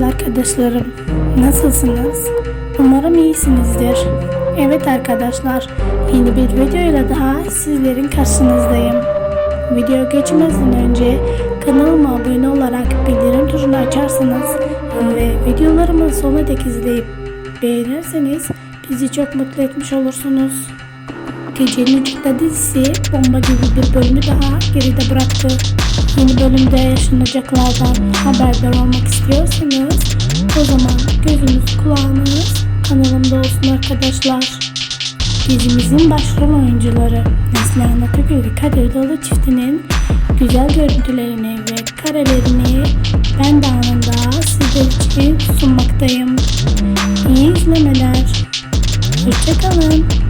arkadaşlarım. Nasılsınız? Umarım iyisinizdir. Evet arkadaşlar, yeni bir videoyla daha sizlerin karşınızdayım. Video geçmezden önce kanalıma abone olarak bildirim tuşunu açarsanız ve videolarımı sonuna dek izleyip beğenirseniz bizi çok mutlu etmiş olursunuz. Gecenin Ucunda dizisi bomba gibi bir bölümü daha geride bıraktı. Yeni bölümde yaşanacaklardan haberdar olmak istiyorsanız o zaman gözünüz kulağınız kanalımda olsun arkadaşlar. Dizimizin başrol oyuncuları Neslihan Atagül ve Kadir Dalı çiftinin güzel görüntülerini ve karelerini ben de anında sizler için sunmaktayım. İyi izlemeler. Hoşçakalın.